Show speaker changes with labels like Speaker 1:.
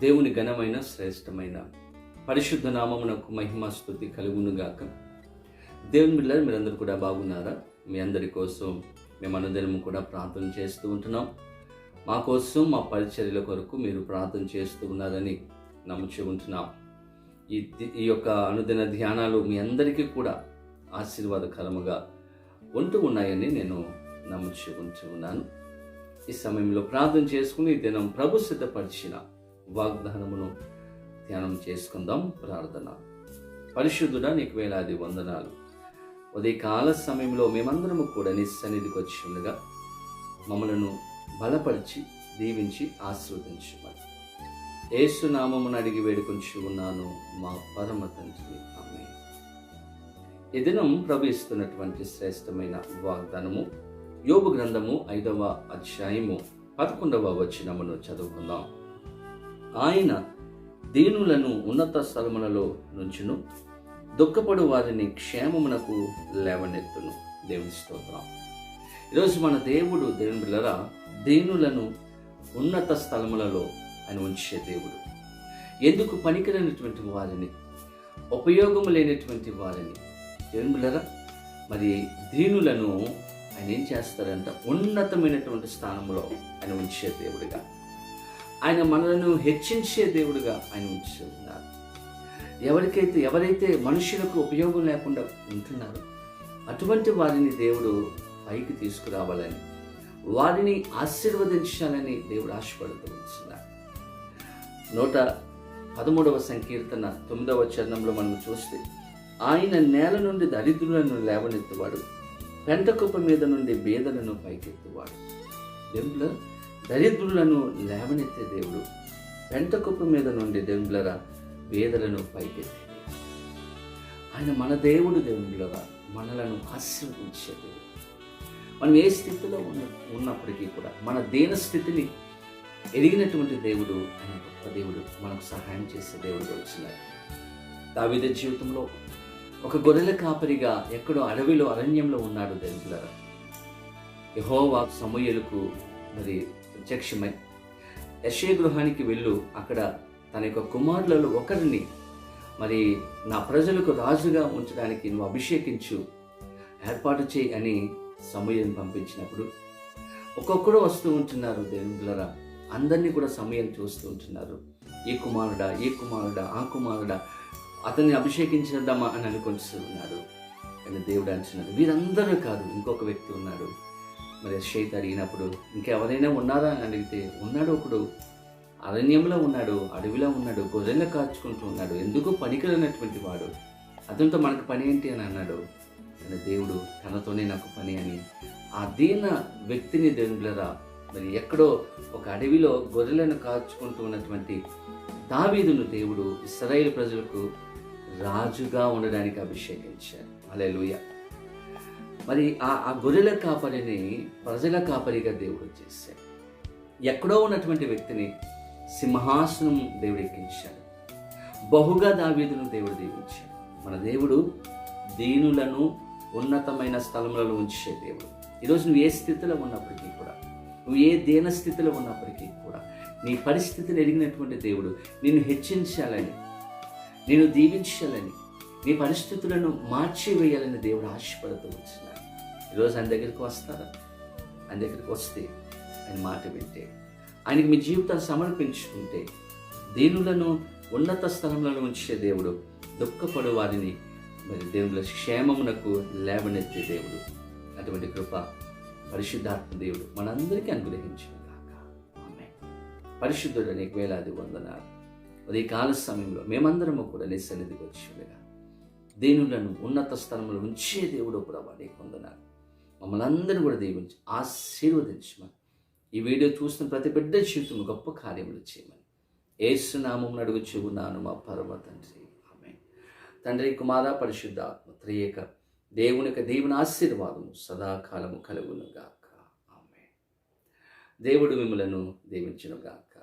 Speaker 1: దేవుని ఘనమైన శ్రేష్టమైన పరిశుద్ధ నామమునకు మహిమ స్థుతి కలుగునుగాక. దేవుని బిడ్డలు మీరందరూ కూడా బాగున్నారా? మీ అందరి కోసం మేము అనుదినము కూడా ప్రార్థన చేస్తూ ఉంటున్నాం. మా కోసం మా పరిచర్యల కొరకు మీరు ప్రార్థన చేస్తూ ఉన్నారని నమ్ముచి ఉంటున్నాం. ఈ ఈ యొక్క అనుదిన ధ్యానాలు మీ అందరికీ కూడా ఆశీర్వాదకరముగా ఉంటూ ఉన్నాయని నేను నమ్ముచి ఉంటూ ఉన్నాను. ఈ సమయంలో ప్రార్థన చేసుకుని ఈ దినం ప్రభు సిద్ధపరిచిన వాగ్దానమును ధ్యానం చేసుకుందాం. ప్రార్థన. పరిశుద్ధుడా నీకు వేలాది వందనాలు. ఉదయకాల సమయంలో మేమందరము కూడా నీ సన్నిధికి వచ్చి ఉండగా మమ్మలను బలపరిచి దీవించి ఆశీర్వదించమని. ఏసునామమును అడిగి వేడుకొంచి ఉన్నాను మా పరమ తండ్రి. ఆమె ఈ దినం ప్రభు శ్రేష్టమైన వాగ్దానము యోగు గ్రంథము ఐదవ అధ్యాయము పదకొండవ వచనమును చదువుకుందాం. ఆయన దీనులను ఉన్నత స్థలములలో నుంచును. దుఃఖపడు వారిని క్షేమమునకు లేవనెత్తును. దేవుని స్తోత్రం. ఈరోజు మన దేవుడు దేవుని బిళ్ళరా దీనులను ఉన్నత స్థలములలో ఆయన ఉంచే దేవుడు. ఎందుకు పనికిరైనటువంటి వారిని? ఉపయోగము లేనటువంటి వారిని? దేవుని బిళ్ళరా మరి దీనులను ఆయన ఏం చేస్తారంట? ఉన్నతమైనటువంటి స్థానంలో ఆయన ఉంచే దేవుడిగా. ఆయన మనలను హెచ్చించే దేవుడిగా ఆయన ఉంచుతున్నారు. ఎవరికైతే ఎవరైతే మనుషులకు ఉపయోగం లేకుండా ఉంటున్నారో అటువంటి వారిని దేవుడు పైకి తీసుకురావాలని వారిని ఆశీర్వదించాలని దేవుడు ఆశపడుతూ ఉంటున్నారు నూట పదమూడవ సంకీర్తన తొమ్మిదవ చరణంలో మనం చూస్తే ఆయన నేల నుండి దరిద్రులను లేవనెత్తువాడు పెంట కుప్ప మీద నుండి బేదలను పైకెత్తువాడు. దేవుడు దరిద్రులను లేవనెత్తే దేవుడు పెంట కుప్ప మీద నుండి దేవులరా వేదలను పైకెత్తే. ఆయన మన దేవుడు దేవుళ్ళగా మనలను ఆశీర్వదించే దేవుడు. మనం ఏ స్థితిలో ఉన్న ఉన్నప్పటికీ కూడా మన దీన స్థితిని ఎదిగినటువంటి దేవుడు ఆయన గొప్ప దేవుడు మనకు సహాయం చేసే దేవుడు వచ్చినారు దావిద జీవితంలో ఒక గొర్రెల కాపరిగా ఎక్కడో అడవిలో అరణ్యంలో ఉన్నాడు దేవులరా యహోవా సమూయలకు మరి ప్రత్యక్షమై యశే గృహానికి వెళ్ళు. అక్కడ తన యొక్క కుమారులలో ఒకరిని మరి నా ప్రజలకు రాజుగా ఉంచడానికి నువ్వు అభిషేకించు. ఏర్పాటు చేయి అని సమయం పంపించినప్పుడు ఒక్కొక్కరు వస్తూ ఉంటున్నారు దేవులరా అందరినీ కూడా సమయం చూస్తూ ఉంటున్నారు. ఈ కుమారుడా ఈ కుమారుడా ఆ కుమారుడా అతన్ని అభిషేకించేద్దామా అని అనుకుంటున్నారు కానీ దేవుడు అంటున్నారు వీరందరూ కాదు ఇంకొక వ్యక్తి ఉన్నాడు మరి షేత్ అడిగినప్పుడు ఇంకెవరైనా ఉన్నారా? అని అడిగితే ఉన్నాడు ఒకడు. అరణ్యంలో ఉన్నాడు అడవిలో ఉన్నాడు గొర్రెలు కాచుకుంటూ ఉన్నాడు ఎందుకు పనికిరనటువంటి వాడు? అతనితో మనకు పని ఏంటి? అని అన్నాడు. కానీ దేవుడు తనతోనే నాకు పని అని. ఆ దీన వ్యక్తిని దేవులరా మరి ఎక్కడో ఒక అడవిలో గొర్రెలను కాచుకుంటూ ఉన్నటువంటి దావీదును దేవుడు ఇస్రాయేల్ ప్రజలకు రాజుగా ఉండడానికి అభిషేకించారు. అలే మరి ఆ ఆ గొర్రెల కాపరిని ప్రజల కాపరిగా దేవుడు చేశాడు. ఎక్కడో ఉన్నటువంటి వ్యక్తిని సింహాసనం దేవుడు ఎక్కించాడు. బహుగా దావీదును దేవుడు దీవించాడు. మన దేవుడు దీనులను ఉన్నతమైన స్థలములలో ఉంచే దేవుడు. ఈరోజు నువ్వు ఏ స్థితిలో ఉన్నప్పటికీ కూడా నువ్వు ఏ దేన స్థితిలో ఉన్నప్పటికీ కూడా నీ పరిస్థితిని ఎరిగినటువంటి దేవుడు నిన్ను హెచ్చించాలని నేను దీవించాలని నీ పరిస్థితులను మార్చివేయాలని దేవుడు ఆశపడుతూ వచ్చినాడు ఈరోజు ఆయన దగ్గరికి వస్తారా? ఆయన దగ్గరికి వస్తే ఆయన మాట వింటే ఆయనకి మీ జీవితాన్ని సమర్పించుకుంటే దీనులను ఉన్నత స్థలంలో ఉంచే దేవుడు దుఃఖపడు వారిని మరి దేవుల క్షేమమునకు లేవనెత్తే దేవుడు. అటువంటి కృప పరిశుద్ధాత్మ దేవుడు మనందరికీ అనుగ్రహించిన కాక ఆమె పరిశుద్ధుడు అనేక వేలాది వందనాలు. ఉదయ కాల సమయంలో మేమందరము కూడా నీ సన్నిధికి వచ్చి దీనులను ఉన్నత స్థలంలో ఉంచే దేవుడు ప్రభా నీకు మమ్మల్ని అందరిని కూడా దీవించి ఆశీర్వదించమని. ఈ వీడియో చూస్తున్న ప్రతి బిడ్డ జీవితం గొప్ప కార్యములు చేయమని. ఏసునామం అడుగుచు ఉన్నాను మా పరమ తండ్రి. ఆమె తండ్రి కుమార పరిశుద్ధాత్మ త్రియక దేవుని యొక్క దేవుని ఆశీర్వాదము సదాకాలము కలుగునుగాక ఆమె దేవుడు మిమ్మలను దీవించునుగాక